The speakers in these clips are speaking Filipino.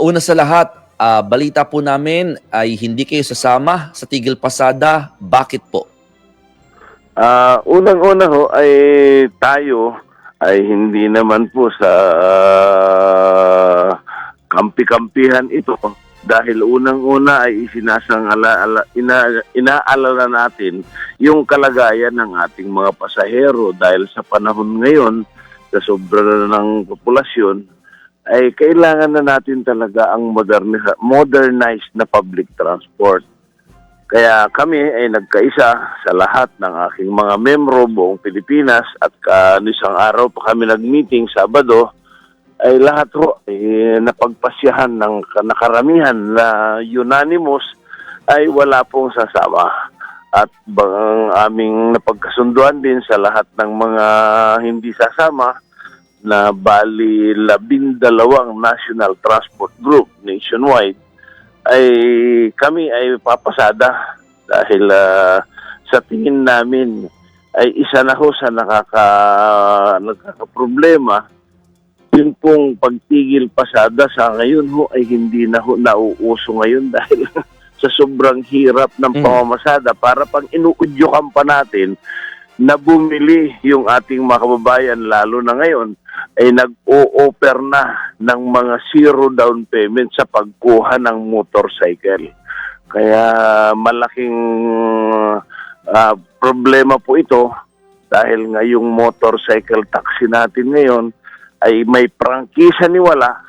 Una sa lahat, ah, balita po namin ay hindi kayo sasama sa Tigil Pasada. Bakit po? Ah, unang-una ho ay tayo ay hindi naman po sa ah, kampi-kampihan ito dahil unang-una ay isinasangala ala, ina, inaalala natin yung kalagayan ng ating mga pasahero dahil sa panahon ngayon sa sobra ng populasyon ay kailangan na natin talaga ang moderni- modernized na public transport. Kaya kami ay nagkaisa sa lahat ng aking mga membro buong Pilipinas at isang araw pa kami nag-meeting Sabado ay lahat ho ay napagpasyahan ng ka- nakaramihan na unanimous ay wala pong sasama. At bang aming napagkasunduan din sa lahat ng mga hindi sasama na bali labindalawang National Transport Group nationwide ay kami ay papasada dahil ah, sa tingin namin ay isa na ho sa nakaka nagkakaproblema yun pong pagtigil pasada sa ngayon ho ay hindi na ho nauuso ngayon dahil sa sobrang hirap ng Mm. pamamasada para pang inuudyokan pa natin na bumili yung ating mga kababayan lalo na ngayon ay nag-o-offer na ng mga zero down payment sa pagkuha ng motorcycle. Kaya malaking ah, problema po ito dahil nga yung motorcycle taxi natin ngayon ay may prangkisa ni wala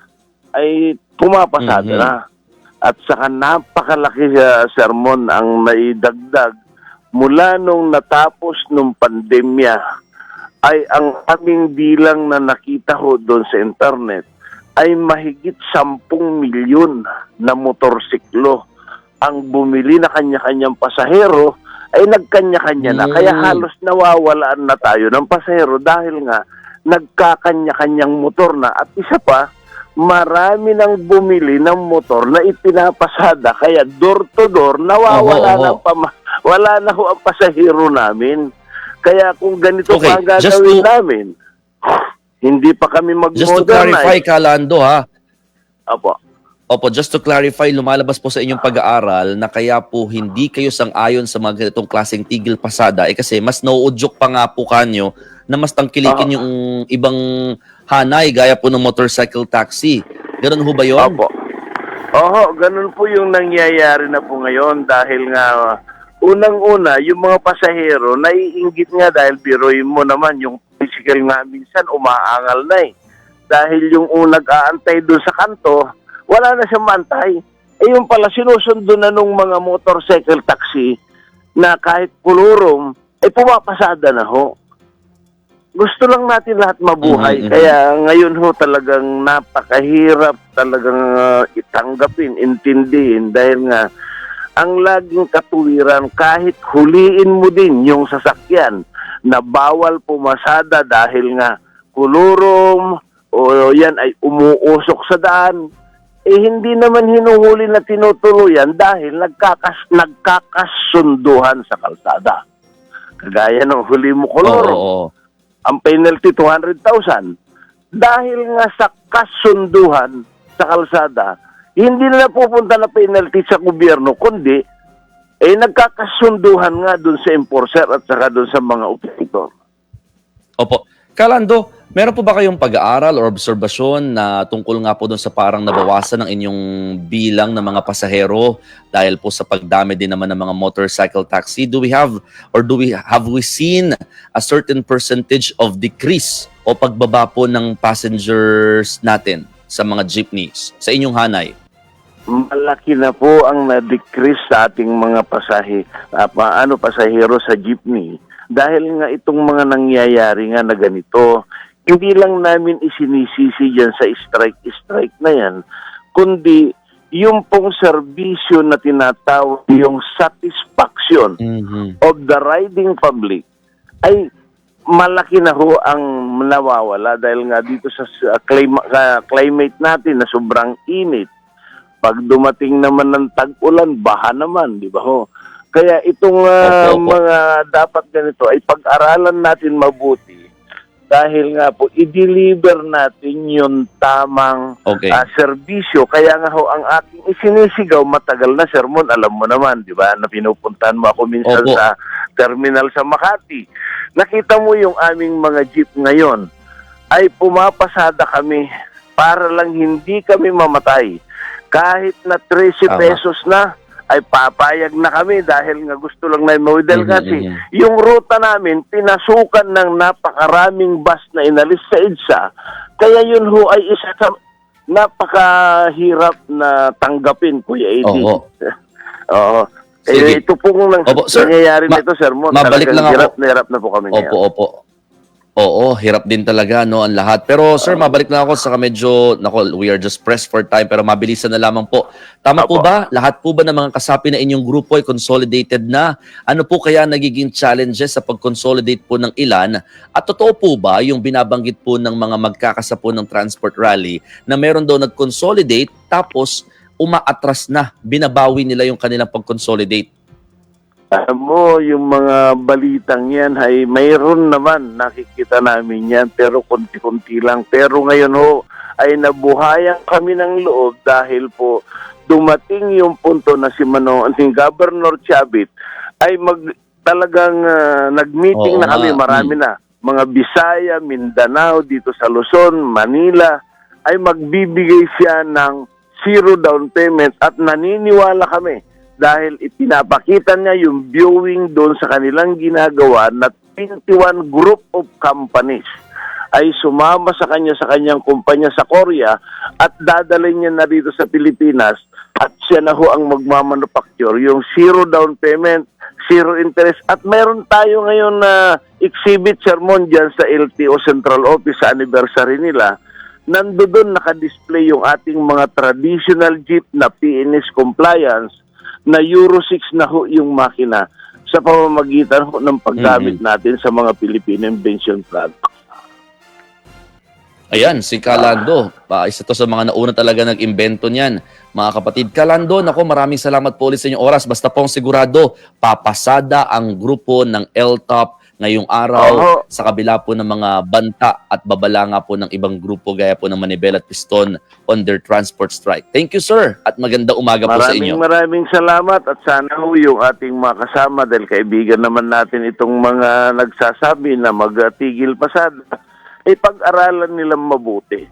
ay pumapasada Mhm. na. At saka napakalaki sa sermon ang naidagdag mula nung natapos nung pandemya ay ang aming bilang na nakita ho doon sa internet ay mahigit 10 milyon na motorsiklo ang bumili na kanya-kanyang pasahero ay nagkanya-kanya na. Mm. Kaya halos nawawalaan na tayo ng pasahero dahil nga nagkakanya-kanyang motor na. At isa pa, marami nang bumili ng motor na ipinapasada. Kaya door to door, nawawala Oho, oho. ng pama- wala na ho ang pasahero namin. Kaya kung ganito Okay, pa ang gagawin to- namin, hindi pa kami Just to clarify, mag-modernize. Kalando ha. Apo. Opo, just to clarify, lumalabas po sa inyong pag-aaral na kaya po hindi kayo sang-ayon sa mga ganitong klaseng tigil pasada eh kasi mas nauudyok pa nga po kanyo na mas tangkilikin Ah. yung ibang hanay gaya po ng motorcycle taxi. Ganun ho ba yun? Opo. Oho, ganun po yung nangyayari na po ngayon dahil nga unang-una, yung mga pasahero, naiinggit nga dahil biroin mo naman yung physical nga minsan umaangal na eh. Dahil yung unang aantay doon sa kanto, wala na siyang mantay. Eh yung pala sinusundo na nung mga motorcycle taxi na kahit pulurom, eh pumapasada na ho. Gusto lang natin lahat mabuhay. Mhm, mhm. Kaya ngayon ho talagang napakahirap talagang ah, itanggapin, intindihin dahil nga ang laging katuwiran kahit huliin mo din yung sasakyan na bawal pumasada dahil nga kulurom o yan ay umuusok sa daan eh hindi naman hinuhuli na tinutuluyan dahil nagkakas nagkakasunduhan sa kalsada. Kagaya ng huli mo Oo, kulurom oo. ang penalty 200,000 dahil nga sa kasunduhan sa kalsada hindi na napupunta na penalty sa gobyerno kundi eh nagkakasunduhan nga dun sa enforcer at saka dun sa mga operator. Opo. Kalando, meron po ba kayong pag-aaral or obserbasyon na tungkol nga po doon sa parang nabawasan ng inyong bilang ng mga pasahero dahil po sa pagdami din naman ng mga motorcycle taxi? Do we have or do we have we seen a certain percentage of decrease o pagbaba po ng passengers natin sa mga jeepneys sa inyong hanay? Malaki na po ang na-decrease sa ating mga pasahe, ah, pa- ano, pasahero sa jeepney dahil nga itong mga nangyayari nga na ganito. Hindi lang namin isinisisi dyan sa strike-strike na yan, kundi yung pong serbisyo na tinatawag yung satisfaction Mhm. of the riding public ay malaki na ho ang nawawala dahil nga dito sa climate natin na sobrang init. Pag dumating naman ng tag-ulan, baha naman, di ba ho? Kaya itong ah, Opo, opo. mga dapat ganito ay pag-aralan natin mabuti dahil nga po i-deliver natin yung tamang Okay. ah, serbisyo. Kaya nga ho, ang aking isinisigaw, matagal na sermon, alam mo naman, di ba, na pinupuntahan mo ako minsan Opo. sa terminal sa Makati. Nakita mo yung aming mga jeep ngayon, ay pumapasada kami para lang hindi kami mamatay. Kahit na 13 Tama. pesos na, ay papayag na kami dahil nga gusto lang na model Mhm, kasi mhm. yung ruta namin pinasukan ng napakaraming bus na inalis sa EDSA kaya yun ho ay isa sa napakahirap na tanggapin Kuya Eddie. Oo. Oo. Sige. Eh, ito pong nang, Opo, sir, nangyayari ma- nito, sir. Mo, mabalik lang ako. hirap na hirap na po kami ngayon. Opo, opo. Oo, hirap din talaga no ang lahat. Pero sir, mabalik lang ako sa medyo nako, we are just pressed for time pero mabilisan na lamang po. Tama po Opo. ba? Lahat po ba ng mga kasapi na inyong grupo ay consolidated na? Ano po kaya nagiging challenges sa pag-consolidate po ng ilan? At totoo po ba yung binabanggit po ng mga magkakasapo ng transport rally na meron daw nag-consolidate tapos umaatras na, binabawi nila yung kanilang pag-consolidate? Alam mo, yung mga balitang yan, ay mayroon naman, nakikita namin yan, pero konti-konti lang. Pero ngayon ho, ay nabuhayan kami ng loob dahil po dumating yung punto na si Manong, si Governor Chavit, ay mag, talagang ah, nag-meeting Oo na kami, marami na. Mga Bisaya, Mindanao, dito sa Luzon, Manila, ay magbibigay siya ng zero down payment at naniniwala kami dahil ipinapakita niya yung viewing doon sa kanilang ginagawa na 21 group of companies ay sumama sa kanya sa kanyang kumpanya sa Korea at dadalhin niya na dito sa Pilipinas at siya na ho ang magmamanufacture. Yung zero down payment, zero interest. At meron tayo ngayon na exhibit sermon dyan sa LTO Central Office sa anniversary nila. Nandoon naka-display yung ating mga traditional jeep na PNS compliance na Euro 6 na ho yung makina sa pamamagitan ho ng paggamit natin sa mga Filipino invention products. Ayan, si Kalando. Pa, isa to sa mga nauna talaga nag-imbento niyan. Mga kapatid, Kalando, nako maraming salamat po ulit sa inyong oras. Basta pong sigurado, papasada ang grupo ng LTOP ngayong araw Oo. sa kabila po ng mga banta at babala nga po ng ibang grupo gaya po ng Manibel at Piston on their transport strike. Thank you, sir. At magandang umaga po sa Maraming inyo. maraming salamat at sana ho yung ating mga kasama dahil kaibigan naman natin itong mga nagsasabi na magtigil pasada ay pag-aralan nilang mabuti.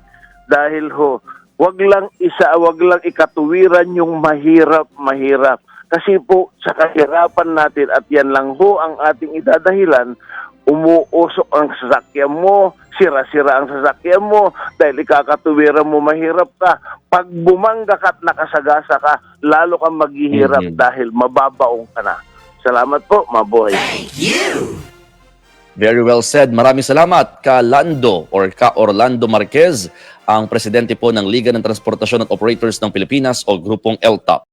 Dahil ho, wag lang isa, wag lang ikatuwiran yung mahirap, mahirap. Kasi po sa kahirapan natin at yan lang ho ang ating idadahilan, umuusok ang sasakyan mo, sira-sira ang sasakyan mo, dahil ikakatuwiran mo mahirap ka. Pag bumangga ka at nakasagasa ka, lalo kang maghihirap Mhm. dahil mababaong ka na. Salamat po, mabuhay. Very well said. Maraming salamat ka Lando or ka Orlando Marquez, ang presidente po ng Liga ng Transportasyon at Operators ng Pilipinas o grupong LTOP.